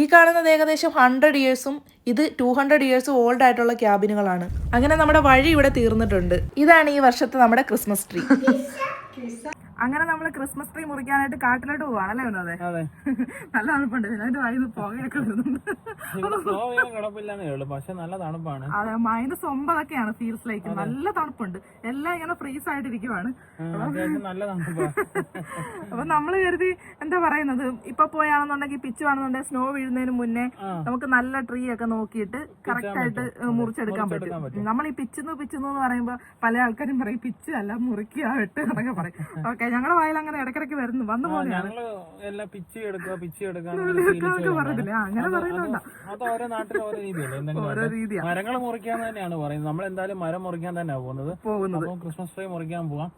ഈ കാണുന്നത് ഏകദേശം ഹൺഡ്രഡ് ഇയേഴ്സും ഇത് ടു ഹൺഡ്രഡ് ഇയേഴ്സും ഓൾഡ് ആയിട്ടുള്ള ക്യാബിനുകളാണ്. അങ്ങനെ നമ്മുടെ വഴി ഇവിടെ തീർന്നിട്ടുണ്ട്. ഇതാണ് ഈ വർഷത്തെ നമ്മുടെ ക്രിസ്മസ് ട്രീ അങ്ങനെ നമ്മൾ ക്രിസ്മസ് ട്രീ മുറിക്കാനായിട്ട് കാട്ടിലോട്ട് പോവാണല്ലേ അതെ. നല്ല തണുപ്പുണ്ട്. അതിന്റെ വഴി പുകയൊക്കെ വരുന്നുണ്ട്. പക്ഷെ നല്ല തണുപ്പാണ്. അതെ മൈനസ് ഒമ്പതൊക്കെയാണ് ഫീൽസ് ലൈക്ക് നല്ല തണുപ്പുണ്ട്. എല്ലാം ഇങ്ങനെ ഫ്രീസ് ആയിട്ടിരിക്കുവാണ്. അപ്പൊ നമ്മൾ കരുതി എന്താ പറയുന്നത്? ഇപ്പൊ പോയാണെന്നുണ്ടെങ്കിൽ പിച്ചുവാണെന്നുണ്ടെങ്കിൽ സ്നോ വീഴുന്നതിന് മുന്നേ നമുക്ക് നല്ല ട്രീ ഒക്കെ നോക്കിയിട്ട് കറക്റ്റ് ആയിട്ട് മുറിച്ചെടുക്കാൻ പറ്റും. നമ്മൾ ഈ പിച്ചുന്നു പിച്ചുന്നു എന്ന് പറയുമ്പോ പല ആൾക്കാരും പറയും പിച്ച് അല്ല മുറിക്കുക വെട്ട് എന്നൊക്കെ പറയും. ഓക്കെ ഞങ്ങളുടെ വായിൽ അങ്ങനെ ഇടക്കിടക്ക് വരുന്നു. വന്നു ഞങ്ങൾ എല്ലാം പിച്ചി എടുക്കുക പിച്ചി അങ്ങനെ പറയുന്നുണ്ടോ അത് ഓരോ നാട്ടിൽ ഓരോ രീതിയല്ലേ? ഓരോ രീതിയാ. മരങ്ങൾ മുറിക്കാൻ തന്നെയാണ് പറയുന്നത്. നമ്മൾ എന്തായാലും മരം മുറിക്കാൻ തന്നെയാണ് പോകുന്നത്. പോകുന്നത്. ക്രിസ്മസ് ട്രീ മുറിക്കാൻ പോവാം.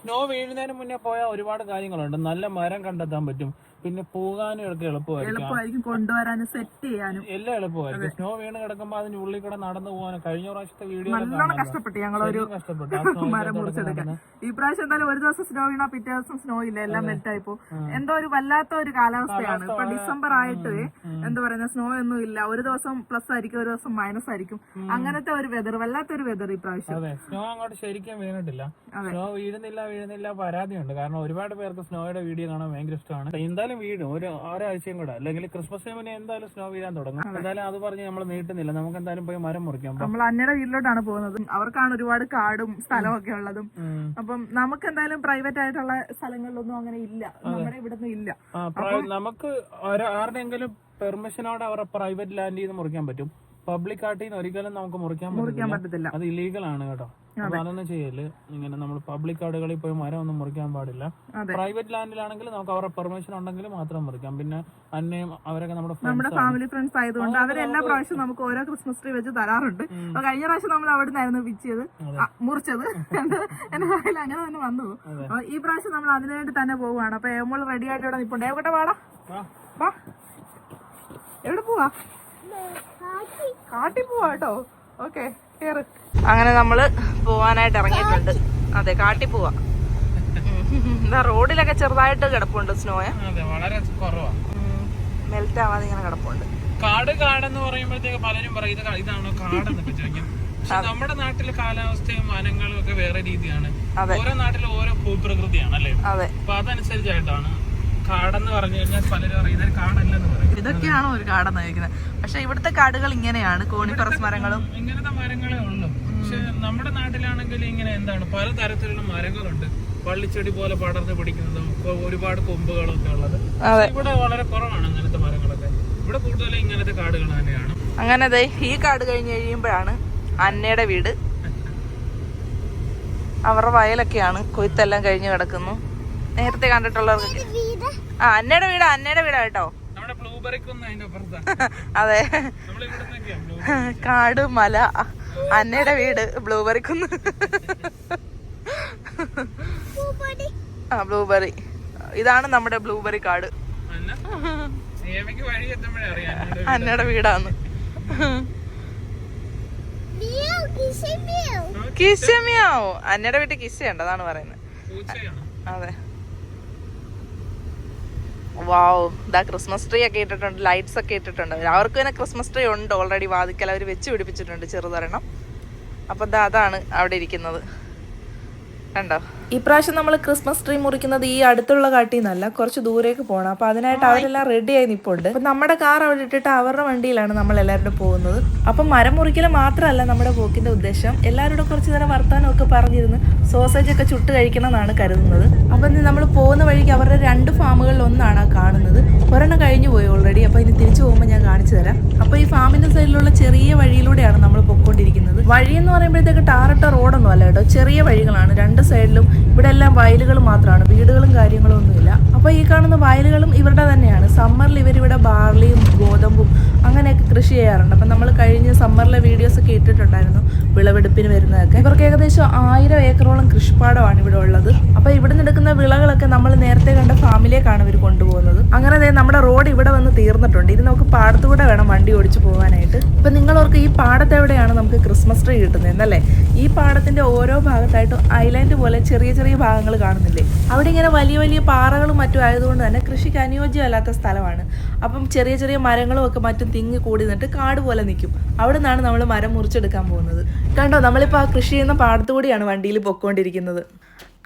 സ്നോ വീഴുന്നതിന് മുന്നേ പോയാൽ ഒരുപാട് കാര്യങ്ങളുണ്ട്. നല്ല മരം കണ്ടെത്താൻ പറ്റും. പിന്നെ പോകാനും ഒക്കെ എളുപ്പമായിരിക്കും. കൊണ്ടുവരാനും സെറ്റ് ചെയ്യാനും. എല്ലാം എളുപ്പമായിരിക്കും. സ്നോ വീണ് കിടക്കുമ്പോ അതിന് ഉള്ളിൽ കൂടെ നടന്നു പോകാനും കഴിഞ്ഞ പ്രാവശ്യത്തെ വീഡിയോ നല്ലോണം കഷ്ടപ്പെട്ടു ഞങ്ങളൊരു മരം മുറിച്ചെടുക്കാൻ. ഈ പ്രാവശ്യം എന്തായാലും ഒരു ദിവസം സ്നോ വീണാ പിറ്റേ ദിവസം സ്നോ ഇല്ല. എല്ലാം മെൽറ്റായി പോകും എന്തോ ഒരു വല്ലാത്ത ഒരു കാലാവസ്ഥയാണ്. ഇപ്പൊ ഡിസംബർ ആയിട്ട് എന്താ പറയുന്ന സ്നോ ഒന്നും ഇല്ല. ഒരു ദിവസം പ്ലസ് ആയിരിക്കും ഒരു ദിവസം മൈനസ് ആയിരിക്കും. അങ്ങനത്തെ ഒരു വെതർ വല്ലാത്ത ഒരു വെതർ ഈ പ്രാവശ്യം. അതെ. സ്നോ അങ്ങോട്ട് ശരിക്കും വീണിട്ടില്ല. സ്നോ വീഴുന്നില്ല വീഴുന്നില്ല പരാതിയുണ്ട്. കാരണം ഒരുപാട് പേർക്ക് സ്നോയുടെ വീഡിയോ കാണാൻ ഭയങ്കര ഇഷ്ടമാണ്. എന്തായാലും വീഴും. ഒരു ഒരാഴ്ചയും കൂടെ. അല്ലെങ്കിൽ ക്രിസ്മസ് ടൈമിന് എന്തായാലും സ്നോ വീഴാൻ തുടങ്ങും. എന്തായാലും അത് പറഞ്ഞ് നമ്മൾ നീട്ടുന്നില്ല. നമുക്ക് എന്തായാലും പോയി മരം മുറിക്കാം. നമ്മൾ അന്നയുടെ വീട്ടിലോട്ടാണ് പോകുന്നത്. അവർക്കാണ് ഒരുപാട് കാടും സ്ഥലവും ഒക്കെ ഉള്ളതും അപ്പം നമുക്ക് എന്തായാലും പ്രൈവറ്റ് ആയിട്ടുള്ള സ്ഥലങ്ങളിലൊന്നും അങ്ങനെ ഇല്ല. നമ്മുടെ ഇവിടൊന്നും ഇല്ല. നമുക്ക് ആരുടെയെങ്കിലും പെർമിഷനോടെ അവരുടെ പ്രൈവറ്റ് ലാൻഡ് ചെയ്ത് മുറിക്കാൻ പറ്റും. പബ്ലിക് ആർട്ടിൽ നിന്ന് ഒരിക്കലും നമുക്ക് മുറിക്കാൻ മുറിക്കാൻ പറ്റില്ല പറ്റത്തില്ല. അത് ഇല്ലീഗൽ ആണ് കേട്ടോ. അതൊന്നും ചെയ്യൽ. ഇങ്ങനെ നമ്മൾ പബ്ലിക് ആടുകളിൽ പോയി മരം ഒന്നും മുറിക്കാൻ പാടില്ല. പ്രൈവറ്റ് ലാൻഡിലാണെങ്കിൽ നമുക്ക് അവരുടെ പെർമിഷൻ ഉണ്ടെങ്കിൽ മാത്രം മുറിക്കാം. പിന്നെ അന്നയും അവരൊക്കെ നമ്മുടെ നമ്മുടെ ഫാമിലി ഫ്രണ്ട്സ് ആയതുകൊണ്ട് അവരെല്ലാ പ്രാവശ്യം പ്രാവശ്യവും നമുക്ക് ഓരോ ക്രിസ്മസ് ട്രീ വെച്ച് തരാറുണ്ട്. അപ്പൊ കഴിഞ്ഞ പ്രാവശ്യം നമ്മൾ അവിടെ നിന്നായിരുന്നു പിച്ചത് മുറിച്ചത്. എന്റെ വായിൽ അങ്ങനെ തന്നെ വന്നു. ഈ പ്രാവശ്യം നമ്മൾ അതിനുവേണ്ടി തന്നെ പോവുകയാണ്. അപ്പൊ നമ്മൾ റെഡി ആയിട്ട് ഇവിടെ നിപ്പുണ്ട്. എവിടെ വാടാ. വാ. എവിടെ പോവാ? കാട്ടി പോവാ കേട്ടോ. ഓക്കെ കേറ്. അങ്ങനെ നമ്മൾ പോവാനായിട്ട് ഇറങ്ങിയിട്ടുണ്ട്. അതെ കാട്ടി പോവാ. എന്താ റോഡിലൊക്കെ ചെറുതായിട്ട് കിടപ്പുണ്ട് സ്നോയ. വളരെ കുറവാ. മെൽറ്റ് ആവാതെ ഇങ്ങനെ കിടപ്പുണ്ട്. കാട് കാടെന്ന് പറയുമ്പോഴത്തേക്ക് പലരും പറയും ഇത് ഇതാണോ കാടെന്ന് ചോദിക്കും. പക്ഷെ നമ്മുടെ നാട്ടിലെ കാലാവസ്ഥയും വനങ്ങളും ഒക്കെ വേറെ രീതിയാണ്. ഓരോ നാട്ടിലും ഓരോ ഭൂപ്രകൃതിയാണ് അല്ലേ? അപ്പൊ അതനുസരിച്ചായിട്ടാണ് കാടെന്ന് പറഞ്ഞു കഴിഞ്ഞാൽ പലരും പറയും ഇതൊരു കാടല്ലെന്ന് പറയും. ഇതൊക്കെയാണോ ഒരു കാടെന്ന് കഴിക്കുന്നത് പക്ഷെ ഇവിടുത്തെ കാടുകൾ ഇങ്ങനെയാണ് കോണിപ്പറസ് മരങ്ങളും. ഇങ്ങനത്തെ മരങ്ങളേ ഉള്ളൂ. പക്ഷെ നമ്മുടെ നാട്ടിലാണെങ്കിൽ ഇങ്ങനെ എന്താണ് പല തരത്തിലുള്ള മരങ്ങളുണ്ട്. പള്ളിച്ചെടി പോലെ പടർന്ന് പിടിക്കുന്നതും ഒരുപാട് കൊമ്പുകളൊക്കെ ഉള്ളത്. ഇവിടെ വളരെ കുറവാണ് അങ്ങനത്തെ മരങ്ങളൊക്കെ. ഇവിടെ കൂടുതലും ഇങ്ങനത്തെ കാടുകൾ തന്നെയാണ്. അങ്ങനെ അതെ ഈ കാട് കഴിഞ്ഞ് കഴിയുമ്പോഴാണ് അന്നയുടെ വീട്. അവരുടെ വയലൊക്കെയാണ് കൊയ്ത്തെല്ലാം കഴിഞ്ഞ് കിടക്കുന്നു. നേരത്തെ കണ്ടിട്ടുള്ളവർക്ക് ആ അന്നയുടെ വീടാ അന്നയുടെ വീടാ കേട്ടോ. നമ്മുടെ ബ്ലൂബെറിക്കൊന്നും അതിന്റെ അതെ. കാട് മല അന്നയുടെ വീട് ബ്ലൂബെറി. കുന്ന് ആ ബ്ലൂബെറി. ഇതാണ് നമ്മുടെ ബ്ലൂബെറി കാട്. അന്നയുടെ വീടാന്ന്. കിസമിയാവോ അന്നയുടെ വീട്ടിൽ കിസ്സയുണ്ട് അതാണ് പറയുന്നത്. പൂച്ചയാണ്. അതെ. വാവ് ഇതാ ക്രിസ്മസ് ട്രീ ഒക്കെ ഇട്ടിട്ടുണ്ട് ലൈറ്റ്സ് ഒക്കെ ഇട്ടിട്ടുണ്ട്. അവർക്ക് തന്നെ ക്രിസ്മസ് ട്രീ ഉണ്ട് ഓൾറെഡി വാതിക്കൽ അവർ വെച്ച് പിടിപ്പിച്ചിട്ടുണ്ട് ചെറുതൊരെണ്ണം. അപ്പം ദാ അതാണ് അവിടെ ഇരിക്കുന്നത്. കണ്ടോ? ഇപ്രാവശ്യം നമ്മൾ ക്രിസ്മസ് ട്രീ മുറിക്കുന്നത് ഈ അടുത്തുള്ള കാട്ടിൽ നിന്നല്ല കുറച്ച് ദൂരേക്ക് പോകണം അപ്പൊ അതിനായിട്ട് അവരെല്ലാം റെഡി ആയി നിപ്പുണ്ട്. നമ്മുടെ കാർ അവിടെ ഇട്ടിട്ട് അവരുടെ വണ്ടിയിലാണ് നമ്മൾ എല്ലാവരും പോകുന്നത്. അപ്പൊ മരം മുറിക്കൽ മാത്രമല്ല നമ്മുടെ പോക്കിന്റെ ഉദ്ദേശം. എല്ലാവരോടും കുറച്ച് നേരം വർത്താനം ഒക്കെ പറഞ്ഞിരുന്ന് സോസേജ് ഒക്കെ ചുട്ട് കഴിക്കണം എന്നാണ് കരുതുന്നത്. അപ്പൊ നമ്മൾ പോകുന്ന വഴിക്ക് അവരുടെ രണ്ട് ഫാമുകളിൽ ഒന്നാണ് കാണുന്നത്. ഒരെണ്ണം കഴിഞ്ഞു പോയി ഓൾറെഡി അപ്പൊ ഇനി തിരിച്ചു പോകുമ്പോൾ ഞാൻ കാണിച്ചു തരാം. അപ്പൊ ഈ ഫാമിന്റെ സൈഡിലുള്ള ചെറിയ വഴിയിലൂടെയാണ് നമ്മൾ പൊക്കോണ്ടിരിക്കുന്നത്. വഴി എന്ന് പറയുമ്പോഴത്തേക്ക് ടാറിട്ട റോഡൊന്നും അല്ല കേട്ടോ. ചെറിയ വഴികളാണ്. രണ്ട് സൈഡിലും ഇവിടെ എല്ലാം വയലുകൾ മാത്രമാണ്. വീടുകളും കാര്യങ്ങളും ഒന്നുമില്ല. അപ്പൊ ഈ കാണുന്ന വയലുകളും ഇവരുടെ തന്നെയാണ്. സമ്മറിൽ ഇവരിവിടെ ബാർലിയും ഗോതമ്പും അങ്ങനെയൊക്കെ കൃഷി ചെയ്യാറുണ്ട്. അപ്പൊ നമ്മൾ കഴിഞ്ഞ സമ്മറിലെ വീഡിയോസ് ഒക്കെ ഇട്ടിട്ടുണ്ടായിരുന്നു വിളവെടുപ്പിന് വരുന്നതൊക്കെ. ഇവർക്ക് ഏകദേശം ആയിരം ഏക്കറോളം കൃഷിപ്പാടമാണ് ഇവിടെ ഉള്ളത്. അപ്പോൾ ഇവിടെ നിന്നെടുക്കുന്ന വിളകളൊക്കെ നമ്മൾ നേരത്തെ കണ്ട ഫാമിലേക്കാണ് ഇവർ കൊണ്ടുപോകുന്നത്. അങ്ങനെ നമ്മുടെ റോഡ് ഇവിടെ വന്ന് തീർന്നിട്ടുണ്ട്. ഇത് നമുക്ക് പാടത്തുകൂടെ വേണം വണ്ടി ഓടിച്ചു പോകാനായിട്ട്. ഇപ്പൊ നിങ്ങൾ ഓർക്ക് ഈ പാടത്തെവിടെയാണ് നമുക്ക് ക്രിസ്മസ് ക്രിസ്മസ് ട്രീ കിട്ടുന്നതെന്നല്ലേ? ഈ പാടത്തിന്റെ ഓരോ ഭാഗത്തായിട്ടും ഐലൻഡ് പോലെ ചെറിയ ചെറിയ ഭാഗങ്ങൾ കാണുന്നില്ലേ? അവിടെ ഇങ്ങനെ വലിയ വലിയ പാറകളും മറ്റും ആയതുകൊണ്ട് തന്നെ കൃഷിക്ക് അനുയോജ്യമല്ലാത്ത സ്ഥലമാണ്. അപ്പം ചെറിയ ചെറിയ മരങ്ങളും ഒക്കെ മറ്റും തിങ്ങി കൂടി നിന്നിട്ട് കാട് പോലെ നിൽക്കും. അവിടെ നിന്നാണ് നമ്മൾ മരം മുറിച്ചെടുക്കാൻ പോകുന്നത്. കണ്ടോ നമ്മളിപ്പോൾ ആ കൃഷി ചെയ്യുന്ന പാടത്തുകൂടിയാണ് വണ്ടിയിൽ പൊക്കോണ്ടിരിക്കുന്നത്.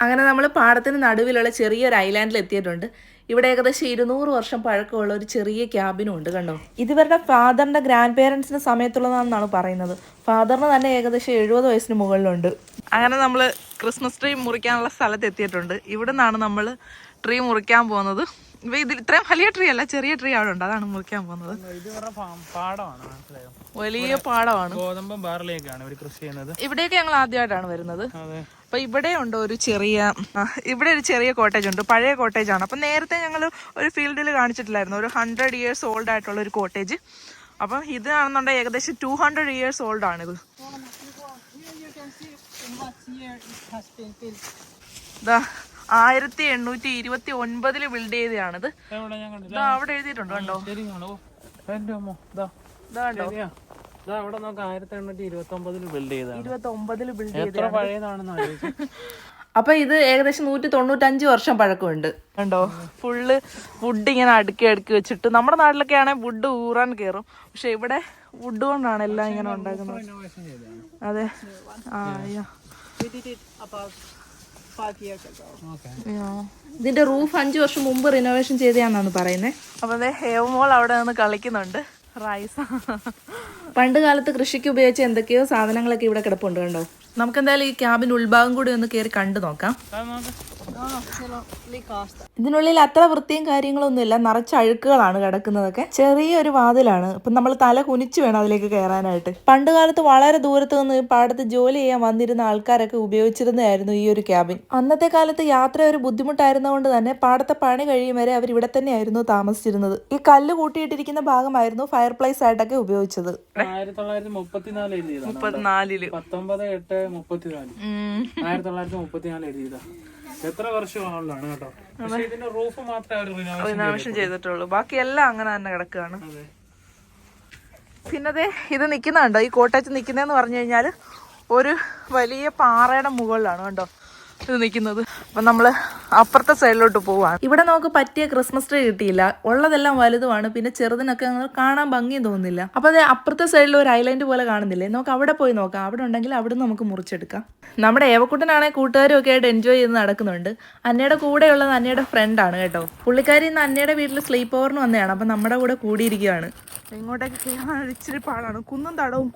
അങ്ങനെ നമ്മൾ പാടത്തിന് നടുവിലുള്ള ചെറിയൊരു ഐലാൻഡിൽ എത്തിയിട്ടുണ്ട്. ഇവിടെ ഏകദേശം ഇരുന്നൂറ് വർഷം പഴക്കമുള്ള ഒരു ചെറിയ ക്യാബിനും ഉണ്ട് കണ്ടോ? ഇതിവരുടെ ഫാദറിന്റെ ഗ്രാൻഡ് പേരൻസിന്റെ സമയത്തുള്ളതാണെന്നാണ് പറയുന്നത്. ഫാദറിന് തന്നെ ഏകദേശം എഴുപത് വയസ്സിന് മുകളിലുണ്ട്. അങ്ങനെ നമ്മൾ ക്രിസ്മസ് ട്രീ മുറിക്കാനുള്ള സ്ഥലത്ത് എത്തിയിട്ടുണ്ട്. ഇവിടെ നിന്നാണ് നമ്മൾ ട്രീ മുറിക്കാൻ പോകുന്നത്. ഇവ ഇതിൽ ഇത്രയും വലിയ ട്രീ അല്ല ചെറിയ ട്രീ അവിടെ ഉണ്ട്. അതാണ് മുറിക്കാൻ പോകുന്നത്. ഇത് ഇവരുടെ പാടമാണ് മനസ്സിലായോ? വലിയ പാടമാണ്. ഗോതമ്പും ബാർലിയൊക്കെയാണ് ഇവർ കൃഷി ചെയ്യുന്നത്. ഇവിടേക്ക് ഞങ്ങൾ ആദ്യമായിട്ടാണ് വരുന്നത്. അപ്പൊ ഇവിടെ ഉണ്ട് ഒരു ചെറിയ ഇവിടെ ഒരു ചെറിയ കോട്ടേജ് ഉണ്ട് പഴയ കോട്ടേജ് ആണ്. അപ്പൊ നേരത്തെ ഞങ്ങൾ ഒരു ഫീൽഡിൽ കാണിച്ചിട്ടില്ലായിരുന്നു ഒരു ഹൺഡ്രഡ് ഇയേഴ്സ് ഓൾഡ് ആയിട്ടുള്ള ഒരു കോട്ടേജ് അപ്പം ഇതാണെന്നുണ്ടെങ്കിൽ ഏകദേശം ടു ഹൺഡ്രഡ് ഇയേഴ്സ് ഓൾഡ് ആണിത് ഇത്. ആയിരത്തി എണ്ണൂറ്റി ഇരുപത്തി ഒൻപതിൽ ബിൽഡ് ചെയ്തതാണിത് അവിടെ എഴുതിയിട്ടുണ്ട് കണ്ടോ? അവിടെ ആയിരത്തി എണ്ണൂറ്റി ഇരുപത്തി ഒമ്പതിൽ ബിൽഡ് ഇരുപത്തി ബിൽഡ് ചെയ്ത പഴയതാണെന്ന് അപ്പൊ ഇത് ഏകദേശം നൂറ്റി തൊണ്ണൂറ്റഞ്ച് വർഷം പഴക്കമുണ്ട്. കണ്ടോ? ഫുള്ള് വുഡ് ഇങ്ങനെ അടുക്കി അടുക്കി വെച്ചിട്ട് നമ്മുടെ നാട്ടിലൊക്കെ ആണെങ്കിൽ വുഡ് ഊറാൻ കയറും പക്ഷെ ഇവിടെ വുഡ് കൊണ്ടാണ് എല്ലാം ഇങ്ങനെ ഉണ്ടാക്കുന്നത്. അതെ. ആ. ഇതിന്റെ റൂഫ് അഞ്ചു വർഷം മുമ്പ് റിനോവേഷൻ ചെയ്തതാണെന്നാണ് പറയുന്നത് അപ്പൊ അതെ ഹേവമോൾ അവിടെ നിന്ന് കളിക്കുന്നുണ്ട്. റൈസ് പണ്ട് കാലത്ത് കൃഷിക്ക് ഉപയോഗിച്ച എന്തൊക്കെയോ സാധനങ്ങളൊക്കെ ഇവിടെ കിടപ്പുണ്ട് കണ്ടോ? നമുക്ക് എന്തായാലും ഈ ക്യാബിന്റെ ഉൾഭാഗം കൂടി ഒന്ന് കയറി കണ്ടു നോക്കാം. ഇതിനുള്ളിൽ അത്ര വൃത്തിയും കാര്യങ്ങളൊന്നുമില്ല. നിറച്ച അഴുക്കുകളാണ് കിടക്കുന്നതൊക്കെ. ചെറിയൊരു വാതിലാണ്. ഇപ്പം നമ്മൾ തല കുനിച്ചു വേണം അതിലേക്ക് കയറാനായിട്ട്. പണ്ട് കാലത്ത് വളരെ ദൂരത്ത് നിന്ന് പാടത്ത് ജോലി ചെയ്യാൻ വന്നിരുന്ന ആൾക്കാരൊക്കെ ഉപയോഗിച്ചിരുന്നതായിരുന്നു ഈ ഒരു ക്യാബിൻ. അന്നത്തെ കാലത്ത് യാത്ര ഒരു ബുദ്ധിമുട്ടായിരുന്നതുകൊണ്ട് തന്നെ പാടത്തെ പണി കഴിയും വരെ അവർ ഇവിടെ തന്നെയായിരുന്നു താമസിച്ചിരുന്നത്. ഈ കല്ല് കൂട്ടിയിട്ടിരിക്കുന്ന ഭാഗമായിരുന്നു ഫയർ പ്ലേസ് ആയിട്ടൊക്കെ ഉപയോഗിച്ചത്. ആയിരത്തി തൊള്ളായിരത്തി മുപ്പത്തിനാല് എഴുതിയതാണ് മുപ്പത്തിനാലിൽ. പത്തൊമ്പത് എട്ട് മുപ്പത്തിനാല്. ആയിരത്തി തൊള്ളായിരത്തി മുപ്പത്തിനാല് എഴുതിയതാ. എത്ര വർഷമുള്ളതാണ് കേട്ടോ? പക്ഷേ ഇതിന്റെ റൂഫ് മാത്രമേ അവർ റിനോവേഷൻ ചെയ്തിട്ടുള്ളൂ. ബാക്കി എല്ലാം അങ്ങനെ തന്നെ കിടക്കുകയാണ്. പിന്നെ അതെ ഇത് നിൽക്കുന്നുണ്ടോ ഈ കോട്ടയത്ത് നിൽക്കുന്നതെന്ന് പറഞ്ഞു കഴിഞ്ഞാൽ ഒരു വലിയ പാറയുടെ മുകളിലാണ് കണ്ടോ? ഇത് നിൽക്കുന്നത്. അപ്പം നമ്മൾ അപ്പുറത്തെ സൈഡിലോട്ട് പോവാണ് ഇവിടെ നമുക്ക് പറ്റിയ ക്രിസ്മസ് ട്രീ കിട്ടിയില്ല. ഉള്ളതെല്ലാം വലുതുമാണ്. പിന്നെ ചെറുതിനൊക്കെ കാണാൻ ഭംഗിയും തോന്നുന്നില്ല. അപ്പോൾ അതെ അപ്പുറത്തെ സൈഡിൽ ഒരു ഐലൻഡ് പോലെ കാണുന്നില്ലേ? നമുക്ക് അവിടെ പോയി നോക്കാം. അവിടെ ഉണ്ടെങ്കിൽ അവിടെ നമുക്ക് മുറിച്ചെടുക്കാം. നമ്മുടെ ഏവക്കുട്ടനാണെങ്കിൽ കൂട്ടുകാരും ഒക്കെ ആയിട്ട് എൻജോയ് ചെയ്ത് നടക്കുന്നുണ്ട്. അന്നയുടെ കൂടെയുള്ളത് അന്നയുടെ ആണ് കേട്ടോ. പുള്ളിക്കാരി ഇന്ന് അന്നയുടെ വീട്ടിൽ സ്ലീപ്പ് ഓവറിന് വന്നതാണ്. അപ്പം നമ്മുടെ കൂടെ കൂടിയിരിക്കുകയാണ്. ഇങ്ങോട്ടേക്ക് കയറാൻ ഇച്ചിരി പാടാണ്. കുന്നും തടവും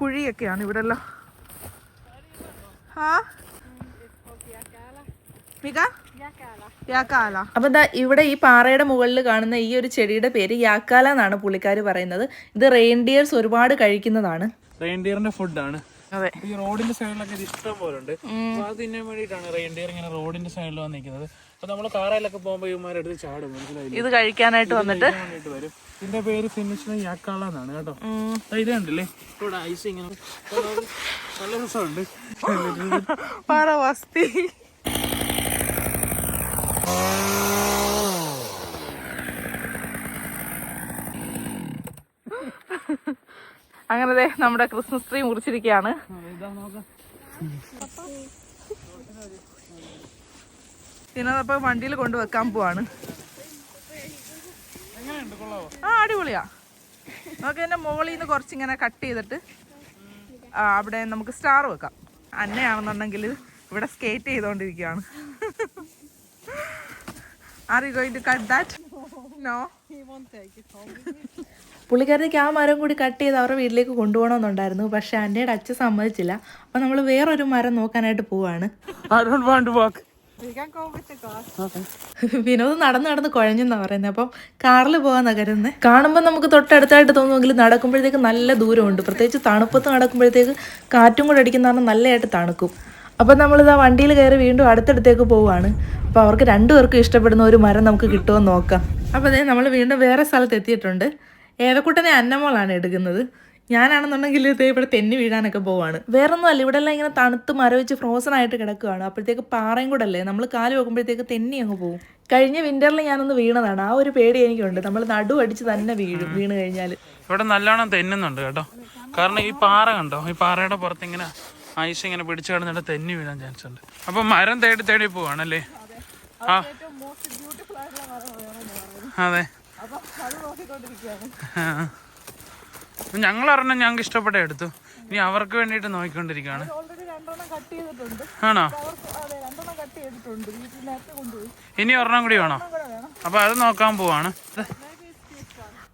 കുഴിയൊക്കെയാണ് ഇവിടെ എല്ലാം ആ? മിക യാക്കാല അപ്പൊ ദാ ഇവിടെ ഈ പാറയുടെ മുകളിൽ കാണുന്ന ഈ ഒരു ചെടിയുടെ പേര് യാക്കാല എന്നാണ് പുള്ളിക്കാര് പറയുന്നത്. ഇത് റെയിൻഡിയേഴ്സ് ഒരുപാട് കഴിക്കുന്നതാണ്. റെയിൻഡിയറിന്റെ ഫുഡാണ് അതെ. ഈ റോഡിന്റെ സൈഡിലൊക്കെ ഇഷ്ടം പോലെ ഉണ്ട് അപ്പൊ അത് തിന്നാൻ വേണ്ടിയിട്ടാണ് റെയിൻഡിയർ ഇങ്ങനെ റോഡിന്റെ സൈഡിൽ വന്നിരിക്കുന്നത് അപ്പൊ നമ്മൾ കാറയിലൊക്കെ പോകുമ്പോ ഇവന്മാരെടുത്ത് ചാടും മനസ്സിലായി ഇത് കഴിക്കാനായിട്ട് വന്നിട്ട്? വരും. ഇതിന്റെ പേര് ഫിനിഷ് യാക്കാള എന്നാണ് കേട്ടോ. ഇത് കണ്ടില്ലേ? ഇവിടെ ഐസ് ഇങ്ങനെ നല്ല രസമുണ്ട്. പാറ വസ്തി. അങ്ങനെ നമ്മുടെ ക്രിസ്മസ് ട്രീ മുറിച്ചിരിക്കുകയാണ്. ഇതാ നോക്കാം പിന്നെ അതപ്പോ വണ്ടിയിൽ കൊണ്ടുവെക്കാൻ പോവാണ്. ആ അടിപൊളിയാ. നമുക്ക് ഇതിന്റെ മുകളിൽ നിന്ന് കുറച്ചിങ്ങനെ കട്ട് ചെയ്തിട്ട് അവിടെ നമുക്ക് സ്റ്റാർ വെക്കാം. അന്നയാണെന്നുണ്ടെങ്കിൽ ഇവിടെ സ്കേറ്റ് ചെയ്തുകൊണ്ടിരിക്കുകയാണ് are won't take it home with no പുള്ളിക്കാരത്തേക്ക് ആ മരം കൂടി കട്ട് ചെയ്ത് അവരുടെ വീട്ടിലേക്ക് കൊണ്ടുപോകണമെന്നുണ്ടായിരുന്നു. പക്ഷെ അന്നയുടെ അച്ഛൻ സമ്മതിച്ചില്ല. അപ്പൊ നമ്മൾ വേറൊരു മരം നോക്കാനായിട്ട് പോവാണ്. വിനോദ് നടന്ന് നടന്ന് കുഴഞ്ഞെന്നാ പറയുന്നത് അപ്പം കാറിൽ പോകാന്നാ കരുതുന്നത് കാണുമ്പോൾ നമുക്ക് തൊട്ടടുത്തായിട്ട് തോന്നുമെങ്കിൽ നടക്കുമ്പോഴത്തേക്ക് നല്ല ദൂരമുണ്ട്. പ്രത്യേകിച്ച് തണുപ്പത്ത് നടക്കുമ്പോഴത്തേക്ക് കാറ്റും കൂടെ അടിക്കുന്ന പറഞ്ഞാൽ നല്ലതായിട്ട് തണുക്കും. അപ്പം നമ്മളിതാ വണ്ടിയിൽ കയറി വീണ്ടും അടുത്തടുത്തേക്ക് പോവുകയാണ് അപ്പോൾ അവർക്ക് രണ്ടുപേർക്കും ഇഷ്ടപ്പെടുന്ന ഒരു മരം നമുക്ക് കിട്ടുമെന്ന് നോക്കാം. അപ്പോൾ അതെ നമ്മൾ വീണ്ടും വേറെ സ്ഥലത്ത് എത്തിയിട്ടുണ്ട്. ഏവക്കുട്ടനെ അന്നമോളാണ് എടുക്കുന്നത്. ഞാനാണെന്നുണ്ടെങ്കിൽ ഇത് ഇവിടെ തെന്നി വീഴാനൊക്കെ പോവാണ്. വേറൊന്നും അല്ല ഇവിടെ എല്ലാം ഇങ്ങനെ തണുത്ത് മരവിച്ച് ഫ്രോസൺ ആയിട്ട് കിടക്കുകയാണ് അപ്പോഴത്തേക്ക് പാറയും കൂടെ അല്ലേ നമ്മൾ കാൽ വെക്കുമ്പോഴത്തേക്ക് തെന്നി അങ്ങ് പോകും കഴിഞ്ഞ വിന്ററിൽ ഞാനൊന്ന് വീണതാണ്. ആ ഒരു പേടി എനിക്കുണ്ട്. നമ്മൾ നടു അടിച്ച് തന്നെ വീഴും വീണ് കഴിഞ്ഞാൽ ഇവിടെ നല്ലോണം തെന്നുന്നുണ്ട് കേട്ടോ. കാരണം ഈ പാറ കണ്ടോ? ഈ പാറയുടെ പുറത്ത് ഇങ്ങനെ ഐസ് ഇങ്ങനെ പിടിച്ചു കിടന്നിട്ട് തെന്നി വീഴാൻ ചാൻസ് ഉണ്ട്. അപ്പൊ മരം തേടി തേടി പോവാണല്ലേ? ആ. അതെ. ഞങ്ങൾ ഒരെണ്ണം ഞങ്ങൾക്ക് ഇഷ്ടപ്പെട്ട എടുത്തു. ഇനി അവർക്ക് വേണ്ടിയിട്ട് നോക്കിക്കൊണ്ടിരിക്കുകയാണ്. ആണോ? ഇനി ഒരെണ്ണം കൂടി വേണോ? കൂടെ വേണം. അപ്പൊ അത് നോക്കാൻ പോവാണ്.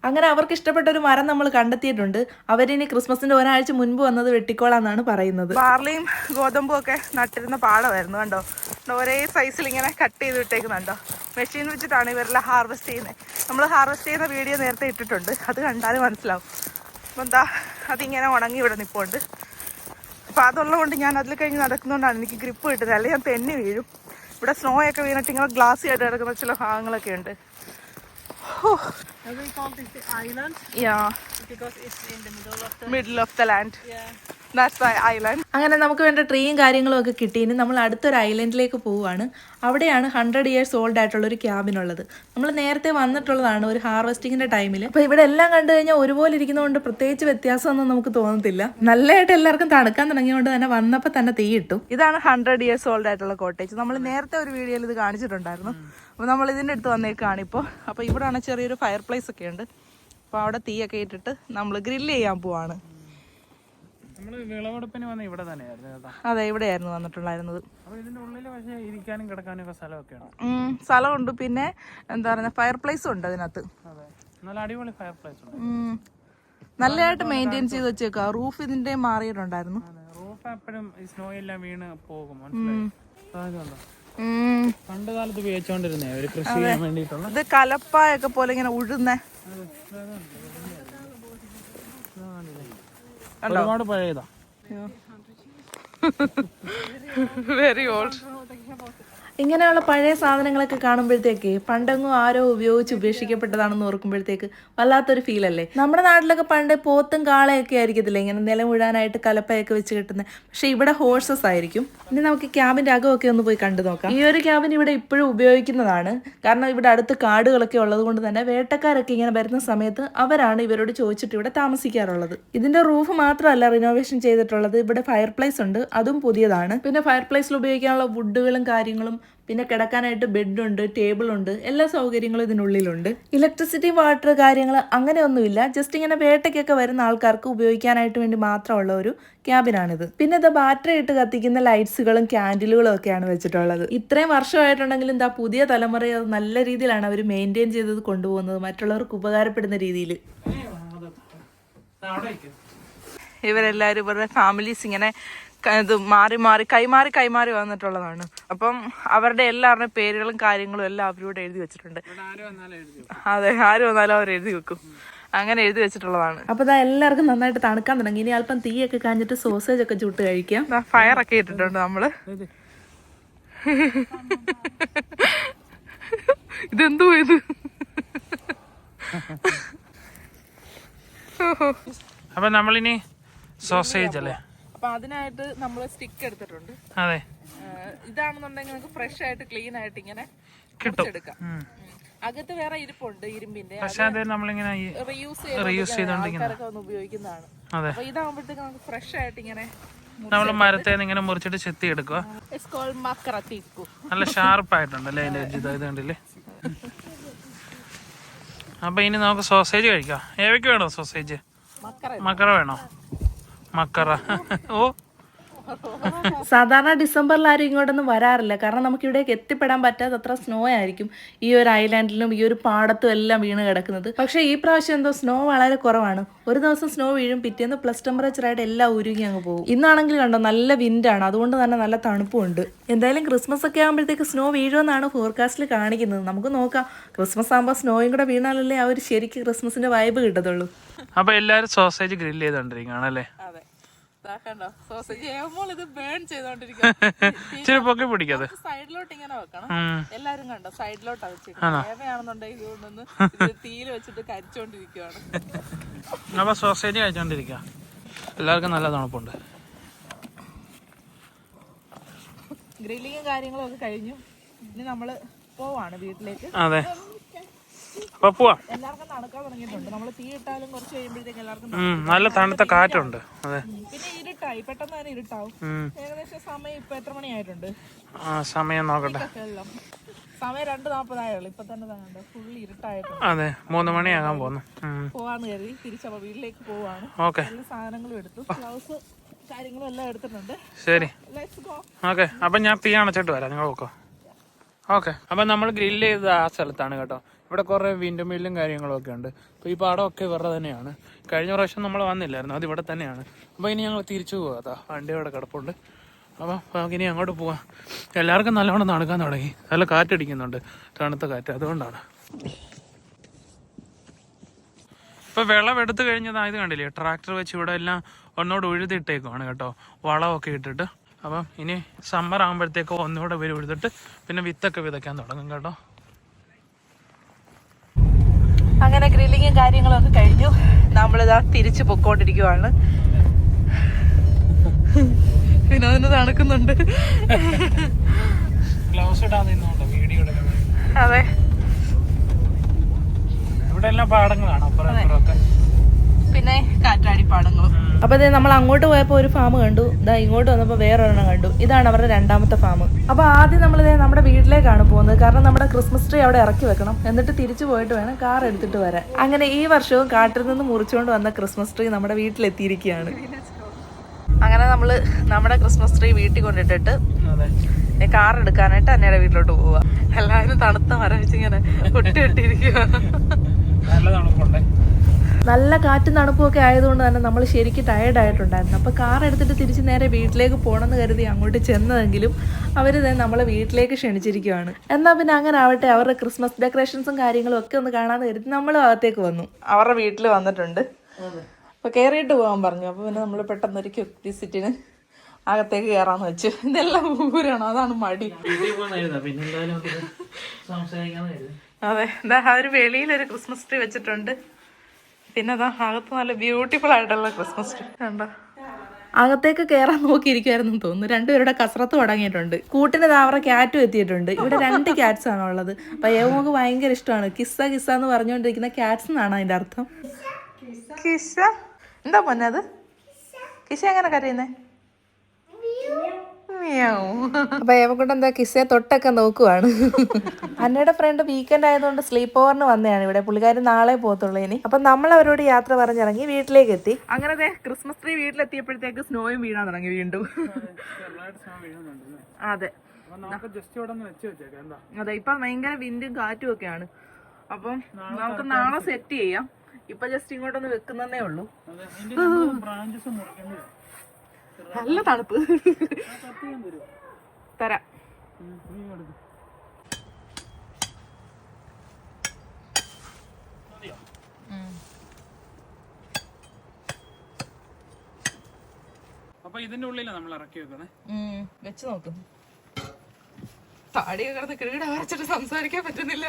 അങ്ങനെ അവർക്ക് ഇഷ്ടപ്പെട്ട ഒരു മരം നമ്മൾ കണ്ടെത്തിയിട്ടുണ്ട്. അവരിനി ക്രിസ്മസിന്റെ ഒരാഴ്ച മുൻപ് വന്നത് വെട്ടിക്കോളാന്നാണ് പറയുന്നത്. ബാർലിയും ഗോതമ്പും ഒക്കെ നട്ടിരുന്ന പാടമായിരുന്നു കണ്ടോ? ഒരേ സൈസിൽ ഇങ്ങനെ കട്ട് ചെയ്ത് വിട്ടേക്കുന്നുണ്ടോ മെഷീൻ വെച്ചിട്ടാണ് ഇവരെല്ലാം ഹാർവെസ്റ്റ് ചെയ്യുന്നത് നമ്മൾ ഹാർവെസ്റ്റ് ചെയ്യുന്ന വീഡിയോ നേരത്തെ ഇട്ടിട്ടുണ്ട്. അത് കണ്ടാൽ മനസ്സിലാവും. അപ്പം എന്താ അതിങ്ങനെ ഉണങ്ങി ഇവിടെ നിൽപ്പുണ്ട് അപ്പം അതുള്ളതുകൊണ്ട് ഞാൻ അതിൽ കഴിഞ്ഞ് നടക്കുന്നതുകൊണ്ടാണ് എനിക്ക് ഗ്രിപ്പ് കിട്ടുന്നത് അല്ലെങ്കിൽ ഞാൻ തെന്നി വീഴും. ഇവിടെ സ്നോ ഒക്കെ വീണിട്ട് ഇങ്ങനെ ഗ്ലാസ് ആയിട്ട് കിടക്കുന്ന ചില ഭാഗങ്ങളൊക്കെ ഉണ്ട്. We call this the island Yeah. because it's in the middle of the middle of the land. yeah. അങ്ങനെ നമുക്ക് വേണ്ട ട്രീയും കാര്യങ്ങളും ഒക്കെ കിട്ടിയിന് നമ്മൾ അടുത്തൊരു ഐലൻഡിലേക്ക് പോവുകയാണ്. അവിടെയാണ് ഹൺഡ്രഡ് ഇയേഴ്സ് ഓൾഡ് ആയിട്ടുള്ള ഒരു ക്യാബിനുള്ളത് നമ്മൾ നേരത്തെ വന്നിട്ടുള്ളതാണ് ഒരു ഹാർവെസ്റ്റിങ്ങിന്റെ ടൈമിൽ അപ്പോൾ ഇവിടെ എല്ലാം കണ്ടു കഴിഞ്ഞാൽ ഒരുപോലെ ഇരിക്കുന്നതുകൊണ്ട് പ്രത്യേകിച്ച് വ്യത്യാസമൊന്നും നമുക്ക് തോന്നത്തില്ല. നല്ലതായിട്ട് എല്ലാവർക്കും തണുക്കാൻ തുടങ്ങിയതുകൊണ്ട് തന്നെ വന്നപ്പോൾ തന്നെ തീയിട്ടു ഇതാണ് ഹൺഡ്രഡ് ഇയേഴ്സ് ഓൾഡ് ആയിട്ടുള്ള കോട്ടേജ് നമ്മൾ നേരത്തെ ഒരു വീഡിയോയിൽ ഇത് കാണിച്ചിട്ടുണ്ടായിരുന്നു. അപ്പോൾ നമ്മൾ ഇതിന്റെ അടുത്ത് വന്നേക്കാണ് ഇപ്പോൾ അപ്പോൾ ഇവിടെയാണ് ചെറിയൊരു ഫയർ പ്ലേസ് ഒക്കെ ഉണ്ട്. അപ്പോൾ അവിടെ തീയൊക്കെ ഇട്ടിട്ട് നമ്മൾ ഗ്രില്ല് ചെയ്യാൻ പോവാണ് നമ്മൾ വിളവെടുപ്പിന് വന്ന ഇവിടെ തന്നെയായിരുന്നു കേട്ടോ അതെ ഇവിടെയായിരുന്നു വന്നിട്ടുണ്ടായിരുന്നത്. സ്ഥലമുണ്ട്. പിന്നെ എന്താ പറയുക ഫയർ പ്ലേസും ഉണ്ട് അതിനകത്ത്. നല്ലതായിട്ട് മെയിന്റെയിൻ ചെയ്ത് വെച്ചേക്കുക റൂഫ് ഇതിന്റെ മാറിയിട്ടുണ്ടായിരുന്നു. റൂഫ് എപ്പോഴും സ്നോ എല്ലാം വീണ് പോകും. പണ്ട് കാലത്ത് ഉപയോഗിച്ചോണ്ടിരുന്നേ ഒരു കൃഷി ചെയ്യാൻ വേണ്ടിയിട്ടുള്ള. ഇത് കലപ്പായൊക്കെ പോലെ ഇങ്ങനെ ഉഴുന്ന. ഒരുപാട് പഴയതാ. വെരി ഓൾഡ് ഇങ്ങനെയുള്ള പഴയ സാധനങ്ങളൊക്കെ കാണുമ്പോഴത്തേക്ക് പണ്ടെങ്ങും ആരോ ഉപയോഗിച്ച് ഉപേക്ഷിക്കപ്പെട്ടതാണെന്ന് ഓർക്കുമ്പോഴത്തേക്ക് വല്ലാത്തൊരു ഫീൽ അല്ലേ? നമ്മുടെ നാട്ടിലൊക്കെ പണ്ട് പോത്തും കാളയൊക്കെ ആയിരിക്കത്തില്ലേ? ഇങ്ങനെ നിലമുഴാനായിട്ട് കലപ്പയൊക്കെ വെച്ച് കിട്ടുന്നത് പക്ഷെ ഇവിടെ ഹോഴ്സസ് ആയിരിക്കും. ഇനി നമുക്ക് ക്യാബിന്റെ അകമൊക്കെ ഒന്ന് പോയി കണ്ടു നോക്കാം. ഈ ഒരു ക്യാബിൻ ഇവിടെ ഇപ്പോഴും ഉപയോഗിക്കുന്നതാണ്. കാരണം ഇവിടെ അടുത്ത് കാടുകളൊക്കെ ഉള്ളത് കൊണ്ട് തന്നെ വേട്ടക്കാരൊക്കെ ഇങ്ങനെ വരുന്ന സമയത്ത് അവരാണ് ഇവരോട് ചോദിച്ചിട്ട് ഇവിടെ താമസിക്കാറുള്ളത്. ഇതിന്റെ റൂഫ് മാത്രമല്ല റിനോവേഷൻ ചെയ്തിട്ടുള്ളത്. ഇവിടെ ഫയർ പ്ലേസ് ഉണ്ട്. അതും പുതിയതാണ്. പിന്നെ ഫയർ പ്ലേസിൽ ഉപയോഗിക്കാനുള്ള വുഡുകളും കാര്യങ്ങളും പിന്നെ കിടക്കാനായിട്ട് ബെഡുണ്ട് ടേബിൾ ഉണ്ട് എല്ലാ സൗകര്യങ്ങളും ഇതിനുള്ളിലുണ്ട്. ഇലക്ട്രിസിറ്റി വാട്ടർ കാര്യങ്ങൾ അങ്ങനെയൊന്നുമില്ല. ജസ്റ്റ് ഇങ്ങനെ വേട്ടയ്ക്കൊക്കെ വരുന്ന ആൾക്കാർക്ക് ഉപയോഗിക്കാനായിട്ട് വേണ്ടി മാത്രമുള്ള ഒരു ക്യാബിനാണിത്. പിന്നെ ഇത് ബാറ്ററി ഇട്ട് കത്തിക്കുന്ന ലൈറ്റ്സുകളും ക്യാൻഡിലുകളും ഒക്കെയാണ് വെച്ചിട്ടുള്ളത്. ഇത്രയും വർഷമായിട്ടുണ്ടെങ്കിലും എന്താ പുതിയ തലമുറയെ നല്ല രീതിയിലാണ് അവർ മെയിന്റെയിൻ ചെയ്തത് കൊണ്ടുപോകുന്നത്. മറ്റുള്ളവർക്ക് ഉപകാരപ്പെടുന്ന രീതിയിൽ. ഇവരെല്ലാവരും ഇവരുടെ ഫാമിലീസ് ഇങ്ങനെ ഇത് മാറി മാറി കൈമാറി കൈമാറി വന്നിട്ടുള്ളതാണ്. അപ്പം അവരുടെ എല്ലാവരുടെയും പേരുകളും കാര്യങ്ങളും എല്ലാം അവരോട് എഴുതി വെച്ചിട്ടുണ്ട്. ഇവിടെ ആര് വന്നാലും എഴുതി വെക്കും. അതെ ആര് വന്നാലും അവർ എഴുതി വെക്കും. അങ്ങനെ എഴുതി വെച്ചിട്ടുള്ളതാണ്. അപ്പൊ ഇതാ എല്ലാവർക്കും നന്നായിട്ട് തണുക്കാൻ തുടങ്ങി. ഇനി അല്പം തീയൊക്കെ കാഞ്ഞിട്ട് സോസേജ് ഒക്കെ ചുട്ട് കഴിക്കാം. ഫയർ ഒക്കെ ഇട്ടിട്ടുണ്ട് നമ്മൾ. ഇത് ഇതെന്തോ ഇത്? അപ്പൊ നമ്മളിനി സോസേജ് അല്ലേ? അപ്പൊ അതിനായിട്ട് നമ്മൾ സ്റ്റിക്ക് എടുത്തിട്ടുണ്ട്. അതെ. ഇതാണെന്നുണ്ടെങ്കിൽ നമുക്ക് ഫ്രഷ് ആയിട്ട് ക്ലീൻ ആയിട്ട് ഇങ്ങനെ എടുക്കാം. അകത്ത് വേറെ ഇരിപ്പുണ്ട് ഇരുമ്പിന്റെ. പക്ഷെ അത് നമ്മളിങ്ങനെ റീയൂസ് Reuse ചെയ്തോണ്ടിരിക്കുന്ന. ആൾക്കാരൊക്കെ വന്ന് ഉപയോഗിക്കുന്നതാണ്. അപ്പൊ ഇതാകുമ്പോഴത്തേക്ക് നമുക്ക് ഫ്രഷ് ആയിട്ട് ഇങ്ങനെ നമ്മൾ മരത്തെ ഇങ്ങനെ മുറിച്ചിട്ട് ചെത്തി എടുക്കുക. നല്ല ഷാർപ്പ് ആയിട്ടുണ്ട് അല്ലേ അതിന്റെ ഇത് കണ്ടില്ലേ? അപ്പൊ ഇനി നമുക്ക് സോസേജ് കഴിക്കാം. ഏവയ്ക്ക് വേണോ സോസേജ്. മക്കറ വേണോ? മക്കറ. ഓ. സാധാരണ ഡിസംബറിൽ ആരും ഇങ്ങോട്ടൊന്നും വരാറില്ല. കാരണം നമുക്ക് ഇവിടേക്ക് എത്തിപ്പെടാൻ പറ്റാത്ത അത്ര സ്നോ ആയിരിക്കും. ഈ ഒരു ഐലാൻഡിലും ഈ ഒരു പാടത്തും എല്ലാം വീണ് കിടക്കുന്നത്. പക്ഷേ ഈ പ്രാവശ്യം എന്തോ സ്നോ വളരെ കുറവാണ്. ഒരു ദിവസം സ്നോ വീഴും. പിറ്റേന്ന് പ്ലസ് ടെമ്പറേച്ചർ ആയിട്ട് എല്ലാം ഉരുകി അങ്ങ് പോകും. ഇന്നാണെങ്കിൽ കണ്ടോ നല്ല വിൻഡാണ് അതുകൊണ്ട് തന്നെ നല്ല തണുപ്പും ഉണ്ട് എന്തായാലും ക്രിസ്മസ് ഒക്കെ ആകുമ്പോഴത്തേക്ക് സ്നോ വീഴുമെന്നാണ് ഫോർകാസ്റ്റിൽ കാണിക്കുന്നത്. നമുക്ക് നോക്കാം. ക്രിസ്മസ് ആകുമ്പോൾ സ്നോയും കൂടെ വീണാലല്ലേ ആ ഒരു ശരിക്കും ക്രിസ്മസിന്റെ വൈബ് കിട്ടത്തുള്ളൂ. അപ്പൊ എല്ലാരും സോസേജ് ഗ്രില്ല് ചെയ്തോണ്ടിരിക്കുകയാണ് സോസേജ് ചെയ്യുമ്പോൾ ഇത് ബേൺ ചെയ്തോണ്ടിരിക്കും ഇച്ചിരി പൊക്കി പിടിക്കാതെ. സൈഡിലോട്ട് ഇങ്ങനെ വെക്കണം. എല്ലാരും കണ്ടോ? സൈഡിലോട്ടാ വെച്ചിരിക്കുന്നത് ഏവയാണെന്നുണ്ടെങ്കിൽ തീയിൽ വെച്ചിട്ട് കരിച്ചോണ്ടിരിക്കുവാണ്. അപ്പൊ സോസേജ് കഴിച്ചോണ്ടിരിക്കുക എല്ലാവർക്കും നല്ല തണുപ്പുണ്ട്. ഗ്രില്ലിങ്ങും കാര്യങ്ങളും ഒക്കെ കഴിഞ്ഞു. ഇനി നമ്മൾ പോവാണ് വീട്ടിലേക്ക്. അതെ. അപ്പൊ പോവാ. നല്ല തണുത്ത കാറ്റുണ്ട്. അതെ. ആ സമയം നോക്കട്ടെ. അതെ മൂന്ന് മണിയാകാൻ പോന്നു പോവാന്ന് കരുതി. തിരിച്ചപ്പോ വീട്ടിലേക്ക് പോവാണ്. ഓക്കെ. സാധനങ്ങളും എടുത്തു. ഗ്ലൗസ് കാര്യങ്ങളും എല്ലാം എടുത്തിട്ടുണ്ട്. ശരി. ഓക്കെ. അപ്പൊ ഞാൻ തീ അണച്ചിട്ട് വരാം. നിങ്ങൾ നോക്കോ ഓക്കെ. അപ്പൊ നമ്മൾ ഗ്രില്ല് ചെയ്ത ആ സ്ഥലത്താണ് കേട്ടോ. ഇവിടെ കുറേ വിൻഡോ മില്ലും കാര്യങ്ങളൊക്കെ ഉണ്ട്. അപ്പോൾ ഈ പാടമൊക്കെ ഇവരുടെ തന്നെയാണ്. കഴിഞ്ഞ പ്രാവശ്യം നമ്മൾ വന്നില്ലായിരുന്നു. അത് ഇവിടെ തന്നെയാണ്. അപ്പോൾ ഇനി ഞങ്ങൾ തിരിച്ചു പോകാം അതാ വണ്ടി അവിടെ കിടപ്പുണ്ട്. അപ്പോൾ ഇനി അങ്ങോട്ട് പോവാം. എല്ലാവർക്കും നല്ലവണ്ണം നടക്കാൻ തുടങ്ങി. നല്ല കാറ്റടിക്കുന്നുണ്ട്. തണുത്ത കാറ്റ്. അതുകൊണ്ടാണ്. ഇപ്പൊ വിളവെടുത്ത് കഴിഞ്ഞതായത് കണ്ടില്ലേ? ട്രാക്ടർ വെച്ച് ഇവിടെ എല്ലാം ഒന്നോട് ഉഴുതിട്ടേക്കുവാണ് കേട്ടോ. വളമൊക്കെ ഇട്ടിട്ട്. അപ്പം ഇനി സമ്മർ ആകുമ്പോഴത്തേക്ക് ഒന്നുകൂടെ വരും ഉഴുതിട്ട് പിന്നെ വിത്തൊക്കെ വിതയ്ക്കാൻ തുടങ്ങും കേട്ടോ. അങ്ങനെ ഗ്രില്ലിങ്ങും കാര്യങ്ങളും ഒക്കെ കഴിഞ്ഞു. നമ്മളിതാ തിരിച്ചു പൊക്കോണ്ടിരിക്കുവാണ്. വിനോദിന് തണുക്കുന്നുണ്ട് അതെ. ഇവിടെ എല്ലാം പാടങ്ങളാണ് അപ്പുറം ഇപ്പുറമൊക്കെ പിന്നെ കാറ്റാടി പാടങ്ങളും. അപ്പൊ ദേ നമ്മൾ അങ്ങോട്ട് പോയപ്പോ ഒരു ഫാം കണ്ടു. ഇതാ ഇങ്ങോട്ട് വന്നപ്പോ വേറൊരെണ്ണം കണ്ടു. ഇതാണ് അവരുടെ രണ്ടാമത്തെ ഫാം അപ്പൊ ആദ്യം നമ്മൾ ദേ നമ്മുടെ വീട്ടിലേക്കാണ് പോകുന്നത്. കാരണം നമ്മുടെ ക്രിസ്മസ് ട്രീ അവിടെ ഇറക്കി വെക്കണം. എന്നിട്ട് തിരിച്ചു പോയിട്ട് വേണം കാർ എടുത്തിട്ട് വരാൻ. അങ്ങനെ ഈ വർഷവും കാട്ടിൽ നിന്ന് മുറിച്ചുകൊണ്ട് വന്ന ക്രിസ്മസ് ട്രീ നമ്മുടെ വീട്ടിലെത്തിയിരിക്കുകയാണ്. അങ്ങനെ നമ്മൾ നമ്മുടെ ക്രിസ്മസ് ട്രീ വീട്ടിൽ കൊണ്ടിട്ടിട്ട് അതെ കാർ എടുക്കാനായിട്ട് അന്നയുടെ വീട്ടിലോട്ട് പോവുക എല്ലാവരും തണുത്ത മരം വെച്ചിങ്ങനെ കൊട്ടി ഒട്ടിയിരിക്കുക നല്ല തണുപ്പുണ്ട് നല്ല കാറ്റും തണുപ്പും ഒക്കെ ആയതുകൊണ്ട് തന്നെ നമ്മൾ ശരിക്കും ടയർഡായിട്ടുണ്ടായിരുന്നു അപ്പോൾ കാർ എടുത്തിട്ട് തിരിച്ച് നേരെ വീട്ടിലേക്ക് പോകണമെന്ന് കരുതി അങ്ങോട്ട് ചെന്നതെങ്കിലും അവർ നമ്മളെ വീട്ടിലേക്ക് ക്ഷണിച്ചിരിക്കുകയാണ് എന്നാൽ പിന്നെ അങ്ങനെ ആവട്ടെ അവരുടെ ക്രിസ്മസ് ഡെക്കറേഷൻസും കാര്യങ്ങളും ഒക്കെ ഒന്ന് കാണാമെന്ന് കരുതി നമ്മൾ അകത്തേക്ക് വന്നു. അവരുടെ വീട്ടിൽ വന്നിട്ടുണ്ട്. അപ്പോൾ കയറിയിട്ട് പോകാൻ പറഞ്ഞു. അപ്പോൾ പിന്നെ നമ്മൾ പെട്ടെന്ന് ഒരു ക്വിക്ക് വിസിറ്റിന് അകത്തേക്ക് കയറാന്ന് വെച്ചു. ഇതെല്ലാം ഊരാണോ? അതാണ് മടി. അതെ. എന്താ വെളിയിൽ ഒരു ക്രിസ്മസ് ട്രീ വെച്ചിട്ടുണ്ട്. പിന്നെ അതാ അകത്ത് നല്ല ബ്യൂട്ടിഫുൾ ആയിട്ടുള്ള ക്രിസ്മസ് ട്രീ കണ്ടോ? അകത്തേക്ക് കയറാൻ നോക്കിയിരിക്കുമായിരുന്നു തോന്നുന്നു. രണ്ടുപേരുടെ കസറത്ത് തുടങ്ങിയിട്ടുണ്ട്. കൂട്ടിന് താവറ ക്യാറ്റും എത്തിയിട്ടുണ്ട്. ഇവിടെ രണ്ട് ക്യാറ്റ്സ് ആണ് ഉള്ളത്. അപ്പൊ ഏവോക്ക് ഭയങ്കര ഇഷ്ടമാണ്. കിസ്സ കിസ്സ എന്ന് പറഞ്ഞുകൊണ്ടിരിക്കുന്ന ക്യാറ്റ്സ് എന്നാണ് അതിന്റെ അർത്ഥം. കിസ്സ? എന്താ പൊന്നത് അത്? കിസ്സ എങ്ങനെ കരയുന്നേ? അപ്പൊ ഏവക്കൊണ്ട് എന്താ കിസ്സയെ തൊട്ടൊക്കെ നോക്കുവാണ്. അന്നയുടെ ഫ്രണ്ട് വീക്കെൻഡ് ആയതുകൊണ്ട് സ്ലീപ്പ് ഓവറിന് വന്നതാണ് ഇവിടെ. പുള്ളിക്കാരി നാളെ പോകത്തുള്ളൂ ഇനി. അപ്പൊ നമ്മൾ അവരോട് യാത്ര പറഞ്ഞിറങ്ങി വീട്ടിലേക്ക് എത്തി. അങ്ങനെ ദേ ക്രിസ്മസ് ട്രീ വീട്ടിലെത്തിയപ്പോഴത്തേക്ക് സ്നോയും വീഴാൻ തുടങ്ങി വീണ്ടും. അതെ. അതെ ഇപ്പൊ ഭയങ്കര വിൻഡും കാറ്റും ഒക്കെയാണ് അപ്പം നമുക്ക് നാളെ സെറ്റ് ചെയ്യാം. ഇപ്പൊ ജസ്റ്റ് ഇങ്ങോട്ടൊന്ന് വെക്കുന്നതേ ഉള്ളൂ. നല്ല തണുപ്പ്. തരാം? അപ്പൊ ഇതിന്റെ ഉള്ളിലാണ് നമ്മൾ ഇറക്കി വെക്കണേ. വെച്ച് നോക്കും. താടിയൊക്കെ കിടന്ന് കീട വരച്ചിട്ട് സംസാരിക്കാൻ പറ്റുന്നില്ല.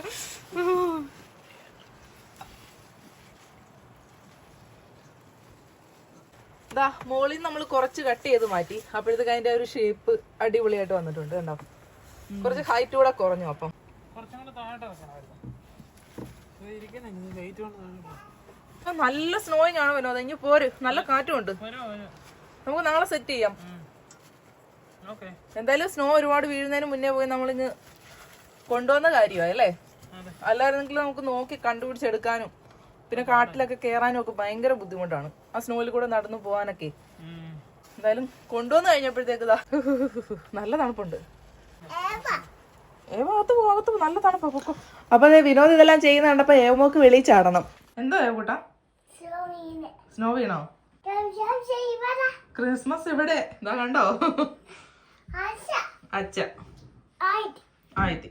ദാ മോളിൽ നമ്മൾ കുറച്ച് കട്ട് ചെയ്ത് മാറ്റി. അപ്പോഴത്തേക്ക് അതിന്റെ ഒരു ഷേപ്പ് അടിപൊളിയായിട്ട് വന്നിട്ടുണ്ട് കണ്ടോ? കുറച്ച് ഹൈറ്റ് കൂടെ കുറഞ്ഞു അപ്പം. ഇത് നല്ല സ്നോയിങ് ആണ് വരുന്നത് ഇനി പോര്. നല്ല കാറ്റും ഉണ്ട്. വരൂ, വരൂ. നമുക്ക് നാളെ സെറ്റ് ചെയ്യാം. എന്തായാലും സ്നോ ഒരുപാട് വീഴുന്നതിന് മുന്നേ പോയി നമ്മളിങ്ങ് കൊണ്ടുവന്ന കാര്യമായി അല്ലേ? അതെ. അല്ലായിരുന്നെങ്കിൽ നമുക്ക് നോക്കി കണ്ടുപിടിച്ചെടുക്കാനും പിന്നെ കാട്ടിലൊക്കെ കയറാനും ഒക്കെ ഭയങ്കര ബുദ്ധിമുട്ടാണ്. ആ സ്നോയിൽ കൂടെ നടന്നു പോകാനൊക്കെ എന്തായാലും കൊണ്ടുവന്ന് കഴിഞ്ഞപ്പോഴത്തേക്ക് നല്ല തണുപ്പുണ്ട്. ഏവ അകത്ത് പോ അകത്ത് നല്ല തണുപ്പാ പൊക്കോ. അപ്പൊ വിനോദ് ഇതെല്ലാം ചെയ്യുന്ന കണ്ടപ്പോ ഏവമോക്ക് വെളിയിൽ ചാടണം. എന്തോ ഏവൂട്ടാ സ്നോ വീണോ? ക്രിസ്മസ് ഇവിടെ ഇതാ കണ്ടോ? അച്ഛ ആയിത്തി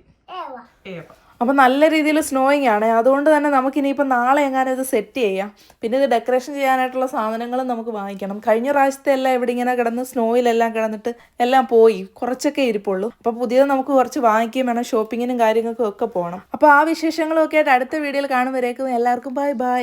ഏവ. അപ്പൊ നല്ല രീതിയിൽ സ്നോയിങ് ആണ്. അതുകൊണ്ട് തന്നെ നമുക്ക് ഇനിയിപ്പോൾ നാളെ എങ്ങാനും ഇത് സെറ്റ് ചെയ്യാം. പിന്നെ ഇത് ഡെക്കറേഷൻ ചെയ്യാനായിട്ടുള്ള സാധനങ്ങളും നമുക്ക് വാങ്ങിക്കണം. കഴിഞ്ഞ പ്രാവശ്യത്തെ എല്ലാം ഇവിടെ ഇങ്ങനെ കിടന്ന് സ്നോയിലെല്ലാം കിടന്നിട്ട് എല്ലാം പോയി. കുറച്ചൊക്കെ ഇരിപ്പുള്ളൂ. അപ്പോൾ പുതിയത് നമുക്ക് കുറച്ച് വാങ്ങിക്കുകയും വേണം ഷോപ്പിങ്ങിനും കാര്യങ്ങൾക്കും ഒക്കെ പോകണം. അപ്പോൾ ആ വിശേഷങ്ങളും ഒക്കെ ആയിട്ട് അടുത്ത വീഡിയോയിൽ കാണുമ്പോഴേക്കും എല്ലാവർക്കും ബൈ ബൈ